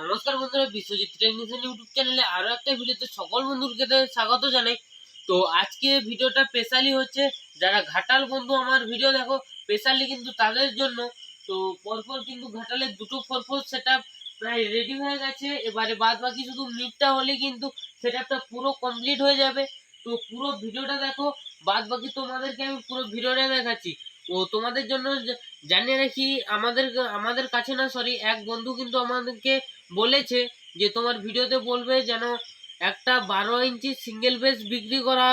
নমস্কার বন্ধুরা, Biswajit technician YouTube চ্যানেলে আরও একটা ভিডিওতে সকল বন্ধুকে স্বাগত জানাই। তো আজকে ভিডিওটা স্পেশালি হচ্ছে যারা ঘাটাল বন্ধু আমার ভিডিও দেখো স্পেশালি কিন্তু তাদের জন্য। তো পরপর কিন্তু ঘাটালের দুটো পরপর সেটা প্রায় রেডি হয়ে গেছে। এবারে বাদ বাকি শুধু মিটটা হলে কিন্তু সেটআপটা পুরো কমপ্লিট হয়ে যাবে। তো পুরো ভিডিওটা দেখো বাদ বাকি তোমাদেরকে আমি পুরো ভিডিওটা দেখাচ্ছি। ও তোমাদের জন্য জানিয়ে রাখি, আমাদের আমাদের কাছে না সরি এক বন্ধু কিন্তু আমাদেরকে বলেছে যে তোমার ভিডিওতে বলবে যেন একটা বারো ইঞ্চি সিঙ্গেল বেস বিক্রি করা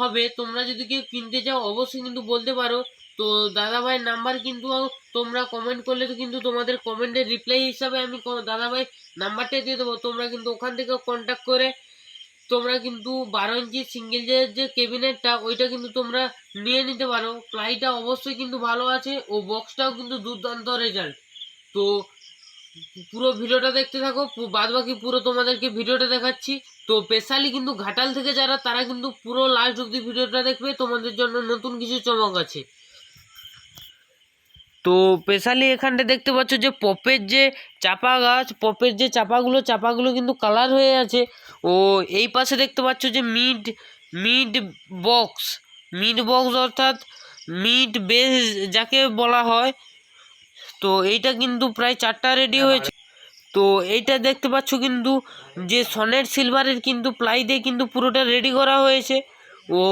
হবে। তোমরা যদি কেউ কিনতে চাও, অবশ্যই কিন্তু বলতে পারো। তো দাদাভাই নাম্বার কিন্তু তোমরা কমেন্ট করলে তো কিন্তু তোমাদের কমেন্টের রিপ্লাই হিসাবে আমি দাদাভাই নাম্বারটা দিয়ে দেবো। তোমরা কিন্তু ওখান থেকে কন্ট্যাক্ট করে তোমরা কিন্তু বারো ইঞ্চি সিঙ্গেল যে যে কেবিনেটটা ওইটা কিন্তু তোমরা নিয়ে নিতে পারো। প্লাইটা অবশ্যই কিন্তু ভালো আছে ও বক্সটাও কিন্তু দুর্দান্ত রেজাল্ট তো পুরো ভিডিওটা দেখতে থাকো বাদ বাকি পুরো তোমাদেরকে ভিডিওটা দেখাচ্ছি। তো স্পেশালি কিন্তু ঘাটাল থেকে যারা, তারা কিন্তু পুরো লাস্ট অব্দি ভিডিওটা দেখবে। তোমাদের জন্য নতুন কিছু চমক আছে। তো স্পেশালি এখানটা দেখতে পাচ্ছ যে পপের যে চাপা গাছ পপের যে চাপাগুলো চাপাগুলো কিন্তু কালার হয়ে আছে। ও এই পাশে দেখতে পাচ্ছ যে mid mid box mid box অর্থাৎ মিড বেস যাকে বলা হয়। তো এইটা কিন্তু প্রায় চারটা রেডি হয়েছে। তো এইটা দেখতে পাচ্ছ কিন্তু যে সনেট সিলভারের কিন্তু প্লাই দিয়ে কিন্তু পুরোটা রেডি করা হয়েছে। ও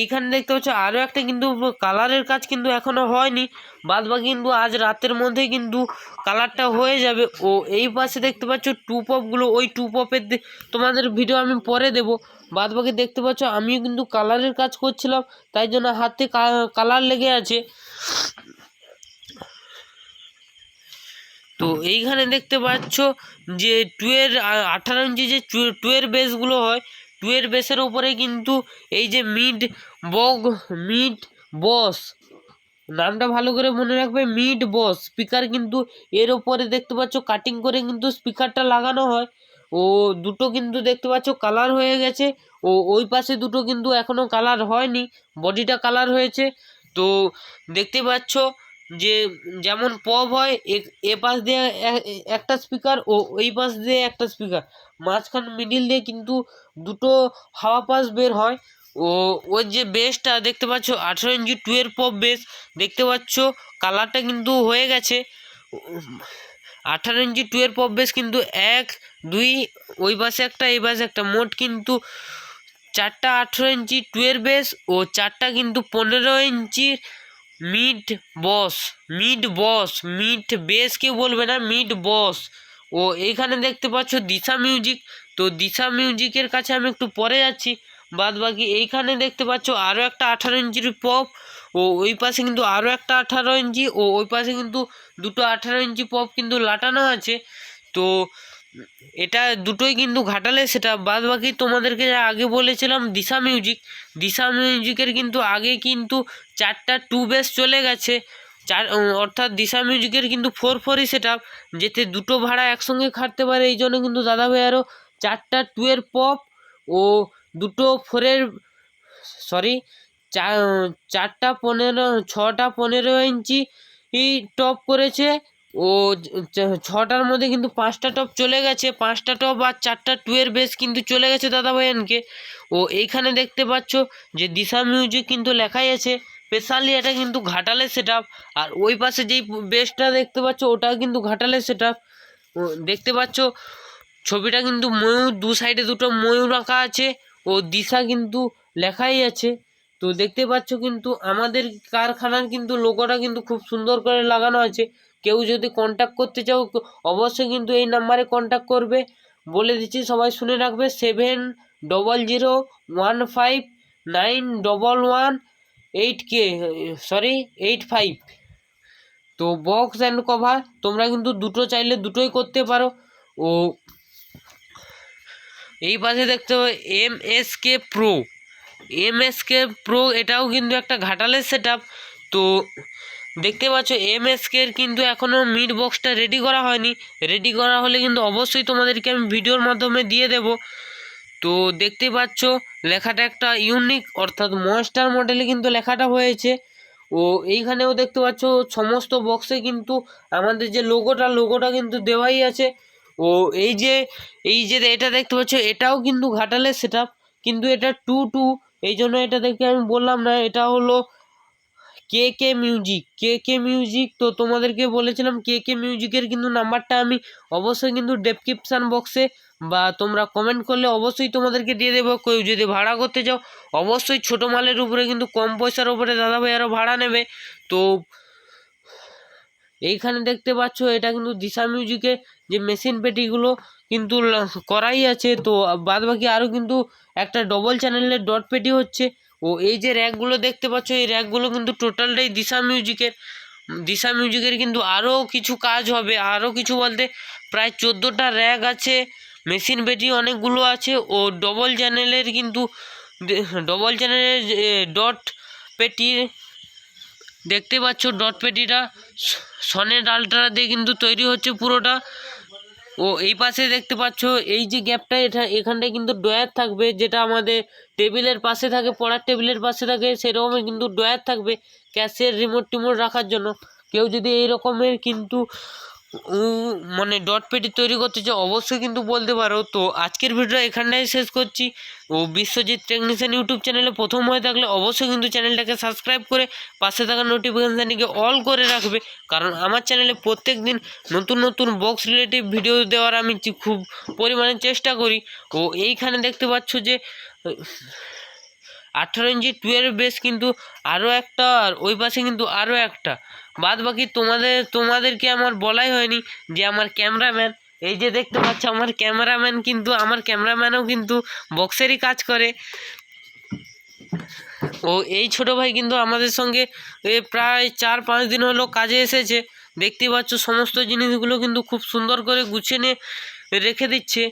এইখানে দেখতে পাচ্ছ আরও একটা কিন্তু কালারের কাজ কিন্তু এখনও হয়নি। বাদ কিন্তু আজ রাতের মধ্যে কিন্তু কালারটা হয়ে যাবে। ও এই পাশে দেখতে পাচ্ছ টু পপগুলো ওই টু পপের তোমাদের ভিডিও আমি পরে দেব। বাদ বাকি দেখতে পাচ্ছ আমিও কিন্তু কালারের কাজ করছিলাম, তাই জন্য হাতে কালার লেগে আছে। তো এইখানে দেখতে পাচ্ছ যে টুয়ের আঠারো ইঞ্চি যে টুয়ের বেসগুলো হয় টুয়ের বেসের ওপরে কিন্তু এই যে মিড বগ, মিড বস, নামটা ভালো করে মনে রাখবে, মিড বস স্পিকার কিন্তু এর ওপরে দেখতে পাচ্ছ কাটিং করে কিন্তু স্পিকারটা লাগানো হয়। ও দুটো কিন্তু দেখতে পাচ্ছ কালার হয়ে গেছে, ও ওই পাশে দুটো কিন্তু এখনও কালার হয়নি বডিটা কালার হয়েছে। তো দেখতে পাচ্ছ যে যেমন পপ হয় এ- পাশ দিয়ে একটা স্পিকার ও ওই পাশ দিয়ে একটা স্পিকার মাঝখান মিডিল দিয়ে কিন্তু দুটো হাওয়া পাস বের হয়। ও, ওর যে বেসটা দেখতে পাচ্ছ, আঠেরো ইঞ্চি টুয়ের পপ বেস দেখতে পাচ্ছ কালারটা কিন্তু হয়ে গেছে। আঠারো ইঞ্চি টুয়ের পপ বেস কিন্তু এক, দুই, ওই পাশে একটা, এই পাশে একটা। মোট কিন্তু চারটা আঠেরো ইঞ্চি টুয়ের বেস ও চারটা কিন্তু পনেরো ইঞ্চির mid bass mid bass mid bass কেউ বলবে না মিড বস। ও এইখানে দেখতে পাচ্ছ দিশা মিউজিক। তো দিশা মিউজিকের কাছে আমি একটু পরে যাচ্ছি। বাদ বাকি এইখানে দেখতে পাচ্ছ আরও একটা আঠারো ইঞ্চির পপ। ও ওই পাশে কিন্তু আরও একটা আঠারো ইঞ্চি, ও ওই পাশে কিন্তু দুটো আঠারো ইঞ্চি পপ কিন্তু লাটানো আছে। তো এটা দুটোই কিন্তু ঘাটালে, সেটা বাদ বাকি তোমাদেরকে যা আগে বলেছিলাম, দিশা মিউজিক দিশা মিউজিকের কিন্তু আগে কিন্তু চারটা টু বেস চলে গেছে। চার, অর্থাৎ দিশা মিউজিকের কিন্তু ফোর ফোরই সেটা যেতে দুটো ভাড়া একসঙ্গে খাটতে পারে, এই জন্য কিন্তু দাদা ভাই আরও চারটা টুয়ের পপ ও দুটো ফোরের সরি চার চারটা পনেরো, ছটা পনেরো ইঞ্চি টপ করেছে। ও ছটার মধ্যে কিন্তু পাঁচটা টপ চলে গেছে, পাঁচটা টপ আর চারটা টুয়ের বেস কিন্তু চলে গেছে দাদা ভাইয়ানকে ও এইখানে দেখতে পাচ্ছ যে দিশা মিউজিক কিন্তু লেখাই আছে, স্পেশালি এটা কিন্তু ঘাটালের সেট আর ওই পাশে যেই বেসটা দেখতে পাচ্ছ ওটাও কিন্তু ঘাটালের সেট দেখতে পাচ্ছ ছবিটা কিন্তু ময়ূর, দু সাইডে দুটো ময়ূর আঁকা আছে, ও দিশা কিন্তু লেখাই আছে। তো দেখতে পাচ্ছ কিন্তু আমাদের কারখানার কিন্তু লোগোটা কিন্তু খুব সুন্দর করে লাগানো আছে। কেউ যদি কন্ট্যাক্ট করতে চাও, অবশ্যই কিন্তু এই নাম্বারে কন্ট্যাক্ট করবে। বলে দিচ্ছি, সবাই শুনে রাখবে seven double zero one five nine double one eight কে সরি এইট ফাইভ তো বক্স অ্যান্ড কভার তোমরা কিন্তু দুটো চাইলে দুটোই করতে পারো। ও, এই পাশে দেখতে হবে M S K pro M S K pro এটাও কিন্তু একটা ঘাটালের সেট তো দেখতে পাচ্ছ এম এস কের কিন্তু এখনও মিড বক্সটা রেডি করা হয়নি। রেডি করা হলে কিন্তু অবশ্যই তোমাদেরকে আমি ভিডিওর মাধ্যমে দিয়ে দেব। তো দেখতে পাচ্ছ, লেখাটা একটা ইউনিক অর্থাৎ মনস্টার মডেলে কিন্তু লেখাটা হয়েছে। ও এইখানেও দেখতে পাচ্ছ, সমস্ত বক্সে কিন্তু আমাদের যে লোগোটা লোগোটা কিন্তু দেওয়াই আছে। ও এই যে এই যে এটা দেখতে পাচ্ছ, এটাও কিন্তু ঘাটালের সেট কিন্তু এটা টু টু এই জন্য এটা দেখে আমি বললাম না, এটা হলো কে কে মিউজিক কে কে মিউজিক তো তোমাদেরকে বলেছিলাম কে কে মিউজিকের কিন্তু নাম্বারটা আমি অবশ্যই কিন্তু ডেসক্রিপশান বক্সে বা তোমরা কমেন্ট করলে অবশ্যই তোমাদেরকে দিয়ে দেবো। কেউ যদি ভাড়া করতে যাও অবশ্যই ছোটো মালের উপরে কিন্তু কম পয়সার উপরে দাদাভাই আরও ভাড়া নেবে। তো এইখানে দেখতে পাচ্ছ এটা কিন্তু দিশা মিউজিকে যে মেশিন পেটিগুলো কিন্তু করাই আছে। তো বাদ বাকি আরও কিন্তু একটা ডবল চ্যানেলের ডট পেটি হচ্ছে। ও, এই যে র্যাকগুলো দেখতে পাচ্ছ, এই র্যাকগুলো কিন্তু টোটালটাই দিশা মিউজিকের দিশা মিউজিকের কিন্তু আরও কিছু কাজ হবে। আরও কিছু বলতে, প্রায় চোদ্দোটা র্যাক আছে, মেশিন পেটি অনেকগুলো আছে, ও ডবল চ্যানেলের কিন্তু ডবল চ্যানেলের ডট পেটি, দেখতে পাচ্ছ ডট পেটিটা সনের আল্ট্রা দিয়ে কিন্তু তৈরি হচ্ছে পুরোটা। ও, এই পাশে দেখতে পাচ্ছ, এই যে গ্যাপটা, এটা এখানটায় কিন্তু ডয়ার থাকবে, যেটা আমাদের টেবিলের পাশে থাকে, পড়ার টেবিলের পাশে থাকে, সেরকমই কিন্তু ডয়ার থাকবে, ক্যাশের রিমোট টিমোট রাখার জন্য। কেউ যদি এই রকমের কিন্তু উম, মানে ডট পেটি তৈরি করতে চাও অবশ্যই কিন্তু বলতে পারো। তো আজকের ভিডিও এখানটাই শেষ করছি। ও বিশ্বজিৎ টেকনিশিয়ান ইউটিউব চ্যানেলে প্রথম হয়ে থাকলে অবশ্যই কিন্তু চ্যানেলটাকে সাবস্ক্রাইব করে পাশে থাকা নোটিফিকেশানটিকে অল করে রাখবে। কারণ আমার চ্যানেলে প্রত্যেক দিন নতুন নতুন বক্স রিলেটিভ ভিডিও দেওয়ার আমি খুব পরিমাণে চেষ্টা করি। ও এইখানে দেখতে পাচ্ছ যে আঠারো ইঞ্চি টুয়েলভ বেস কিন্তু আরও একটা আর ওই পাশে কিন্তু আরও একটা। বাদ বাকি তোমাদের, তোমাদেরকে আমার বলাই হয়নি যে আমার ক্যামেরাম্যান। এই যে দেখতে পাচ্ছ, আমার ক্যামেরাম্যান কিন্তু, আমার ক্যামেরাম্যানও কিন্তু বক্সেরই কাজ করে। ও, এই ছোট ভাই কিন্তু আমাদের সঙ্গে প্রায় চার পাঁচ দিন হলো কাজে এসেছে। দেখতে পাচ্ছ, সমস্ত জিনিসগুলো কিন্তু খুব সুন্দর করে গুছিয়ে নিয়ে রেখে দিচ্ছে।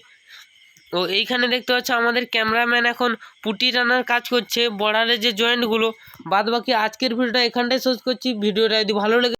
ও এইখানে দেখতে পাচ্ছ আমাদের ক্যামেরাম্যান এখন পুটি টানার কাজ করছে বর্ডারের যে জয়েন্টগুলো বাদ বাকি আজকের ভিডিওটা এখানটায় শেষ করছি। ভিডিওটা যদি ভালো লেগে